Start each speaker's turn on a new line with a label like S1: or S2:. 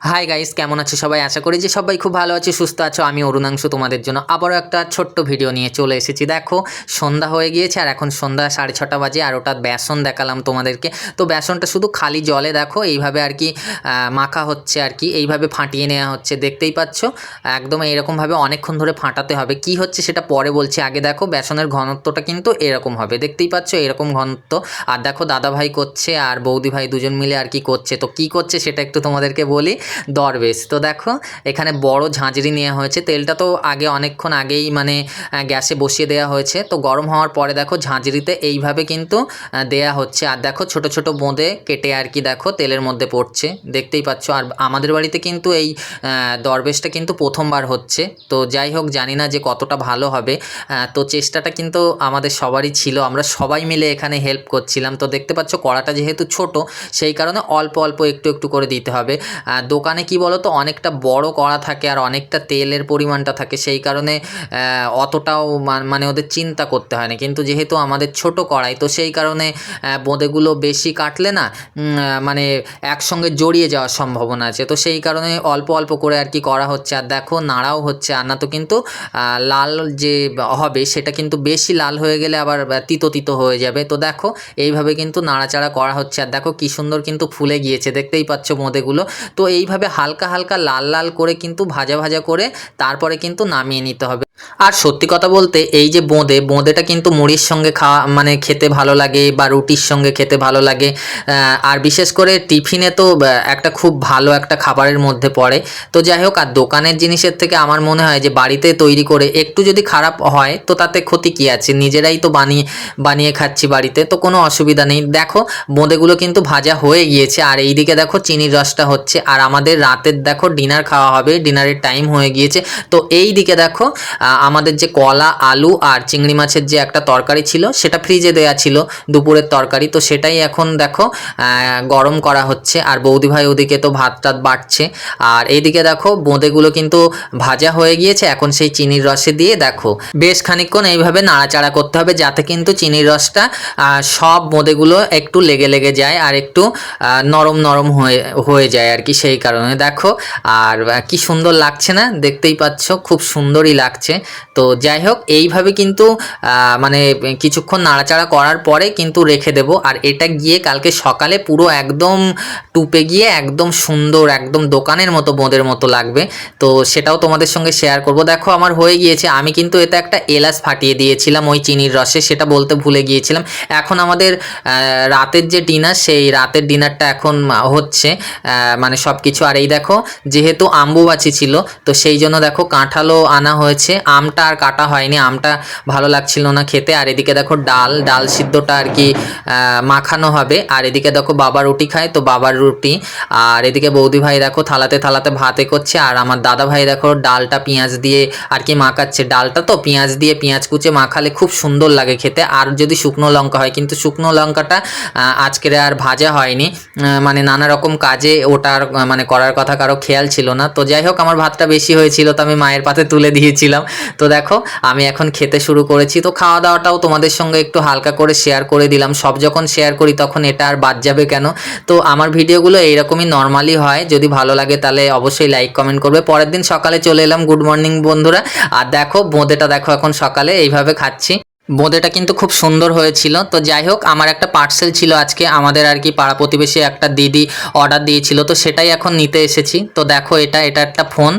S1: Hi guys কেমন আছো সবাই? আশা করি যে সবাই খুব ভালো আছে, সুস্থ আছো। আমি অরুণাংশু, তোমাদের জন্য আবারও একটা ছোট্ট ভিডিও নিয়ে চলে এসেছি। দেখো, সন্ধ্যা হয়ে গিয়েছে আর এখন সন্ধ্যা সাড়ে ছটা বাজে আর ওটা বেসন দেখালাম তোমাদেরকে। তো বেসনটা শুধু খালি জলে দেখো, এইভাবে আর কি মাখা হচ্ছে আর কি, এইভাবে ফাটিয়ে নেওয়া হচ্ছে। দেখতেই পাচ্ছ? একদম এইরকমভাবে অনেকক্ষণ ধরে ফাটাতে হবে। কি হচ্ছে সেটা পরে বলছি। আগে দেখো, বেসনের ঘনত্বটা কিন্তু এরকম হবে। দেখতেই পাচ্ছ এরকম ঘনত্ব। আর দেখো দাদা ভাই করছে আর বৌদি ভাই দুজন মিলে আর কি করছে। তো কি করছে সেটা একটু তোমাদেরকে বলি। দরবেশ। তো দেখো, এখানে বড় ঝাঁঝরি নেওয়া হয়েছে। তেলটা তো আগে অনেকক্ষণ আগেই মানে গ্যাসে বসিয়ে দেওয়া হয়েছে। তো গরম হওয়ার পরে দেখো, ঝাঁঝরিতে এইভাবে কিন্তু দেয়া হচ্ছে। আর দেখো, ছোট ছোট বোঁদে কেটে আর কি দেখো, তেলের মধ্যে পড়ছে। দেখতেই পাচ্ছ। আর আমাদের বাড়িতে কিন্তু এই দরবেশটা কিন্তু প্রথমবার হচ্ছে। তো যাই হোক, জানি না যে কতটা ভালো হবে। তো চেষ্টাটা কিন্তু আমাদের সবারই ছিল। আমরা সবাই মিলে এখানে হেল্প করছিলাম। তো দেখতে পাচ্ছ, কড়াটা যেহেতু ছোট, সেই কারণে অল্প অল্প একটু একটু করে দিতে হবে। দোকানে কি বলো তো অনেকটা বড় কড়া থাকে আর অনেকটা তেলের পরিমাণটা থাকে, সেই কারণে অতটাও মানে ওদের চিন্তা করতে হয় না। কিন্তু যেহেতু আমাদের ছোট কড়াই, তো সেই কারণে বোঁদেগুলো বেশি কাটলে না মানে একসঙ্গে জড়িয়ে যাওয়ার সম্ভাবনা আছে। তো সেই কারণে অল্প অল্প করে আর কি করা হচ্ছে। আর দেখো, নাড়াও হচ্ছে। আর না তো কিন্তু লাল যে হবে, সেটা কিন্তু বেশি লাল হয়ে গেলে আবার তিতো তিতো হয়ে যাবে। তো দেখো, এইভাবে কিন্তু নাড়াচাড়া করা হচ্ছে। আর দেখো, কি সুন্দর কিন্তু ফুলে গিয়েছে। দেখতেই পাচ্ছ বোঁদেগুলো। তো এইভাবে হালকা হালকা লাল লাল করে কিন্তু ভাজা ভাজা করে তারপরে কিন্তু নামিয়ে নিতে হবে। আর সত্যি কথা বলতে, এই যে বোঁদে, বোঁদেটা কিন্তু মুড়ির সঙ্গে খাওয়া মানে খেতে ভালো লাগে বা রুটির সঙ্গে খেতে ভালো লাগে। আর বিশেষ করে টিফিনে তো একটা খুব ভালো একটা খাবারের মধ্যে পড়ে। তো যাই হোক, আর দোকানের জিনিসের থেকে আমার মনে হয় যে, বাড়িতে তৈরি করে একটু যদি খারাপ হয়, তো তাতে ক্ষতি কী আছে? নিজেরাই তো বানিয়ে বানিয়ে খাচ্ছি বাড়িতে, তো কোনো অসুবিধা নেই। দেখো, বোঁদেগুলো কিন্তু ভাজা হয়ে গিয়েছে, আর এইদিকে দেখো চিনির রসটা হচ্ছে, আর আমাদের রাতের, দেখো ডিনার খাওয়া হবে, ডিনারের টাইম হয়ে গিয়েছে। তো এই দিকে দেখো আমাদের যে কলা, আলু আর চিংড়ি মাছের যে একটা তরকারি ছিল, সেটা ফ্রিজে দেয়া ছিল, দুপুরের তরকারি। তো সেটাই এখন দেখো গরম করা হচ্ছে। আর বৌদি ভাই ওদিকে তো ভাত টাত বাটছে। আর এইদিকে দেখো, বোঁদেগুলো কিন্তু ভাজা হয়ে গিয়েছে। এখন সেই চিনির রসে দিয়ে দেখো, বেশ খানিকক্ষণ এইভাবে নাড়াচাড়া করতে হবে যাতে কিন্তু চিনির রসটা সব বোঁদেগুলো একটু লেগে লেগে যায় আর একটু নরম নরম হয়ে হয়ে যায় আর কি সেই কারণে। দেখো, আর কি সুন্দর লাগছে না? দেখতেই পাচ্ছ, খুব সুন্দরই লাগছে। তো যাই হোক, এইভাবে কিন্তু মানে কিছুক্ষণ নাড়াচাড়া করার পরে কিন্তু রেখে দেব। আর এটা গিয়ে কালকে সকালে পুরো একদম টুপে গিয়ে একদম সুন্দর, একদম দোকানের মতো, বোঁদের মতো লাগবে। তো সেটাও তোমাদের সঙ্গে শেয়ার করব। দেখো, আমার হয়ে গিয়েছে। আমি কিন্তু এতে একটা এলাচ ফাটিয়ে দিয়েছিলাম, ওই চিনির রসে, সেটা বলতে ভুলে গিয়েছিলাম। এখন আমাদের রাতের যে ডিনার সেই রাতের ডিনারটা এখন হচ্ছে মানে সব কিছু আর এই দেখো, যেহেতু আম্বুবাচি ছিল, তো সেই জন্য দেখো, কাঁঠালও আনা হয়েছে। আমটা আর কাটা হয়নি, আমটা ভালো লাগছিল না খেতে। আর এদিকে দেখো ডাল ডাল সিদ্ধটা আর কি মাখানো হবে। আর এদিকে দেখো বাবা রুটি খায়, তো বাবার রুটি। আর এদিকে বৌদি ভাই দেখো থালাতে থালাতে ভাতে করছে। আর আমার দাদা ভাই দেখো ডালটা পেঁয়াজ দিয়ে আর কি মাখাচ্ছে। ডালটা তো পেঁয়াজ দিয়ে পেঁয়াজ কুচে মাখালে খুব সুন্দর লাগে খেতে। আর যদি শুকনো লঙ্কা হয়, কিন্তু শুকনো লঙ্কাটা আজকের আর ভাজা হয়নি। মানে নানা রকম কাজে ওটার মানে করার কথা কারও খেয়াল ছিল না। তো যাই হোক, আমার ভাতটা বেশি হয়েছিল, তো আমি মায়ের পাতে তুলে দিয়েছিলাম। তো দেখো, আমি এখন খেতে শুরু করেছি। তো খাওয়া দাওয়াটাও তোমাদের সঙ্গে একটু হালকা করে শেয়ার করে দিলাম। সব যখন শেয়ার করি তখন এটা আর বাদ যাবে কেন? তো আমার ভিডিওগুলো এইরকমই নর্মালি হয়। যদি ভালো লাগে তাহলে অবশ্যই লাইক কমেন্ট করবে। পরের দিন সকালে চলে এলাম। গুড মর্নিং বন্ধুরা। আর দেখো, বোঁদেটা দেখো এখন সকালে। এইভাবে খাচ্ছি। বোঁদেটা কিন্তু খুব সুন্দর হয়েছিল। তো যাই হোক, আমার একটা পার্সেল ছিল আজকে। আমাদের আর কি পাড়া প্রতিবেশী একটা দিদি অর্ডার দিয়েছিল। তো সেটাই এখন নিতে এসেছি। তো দেখো, এটা এটা একটা ফোন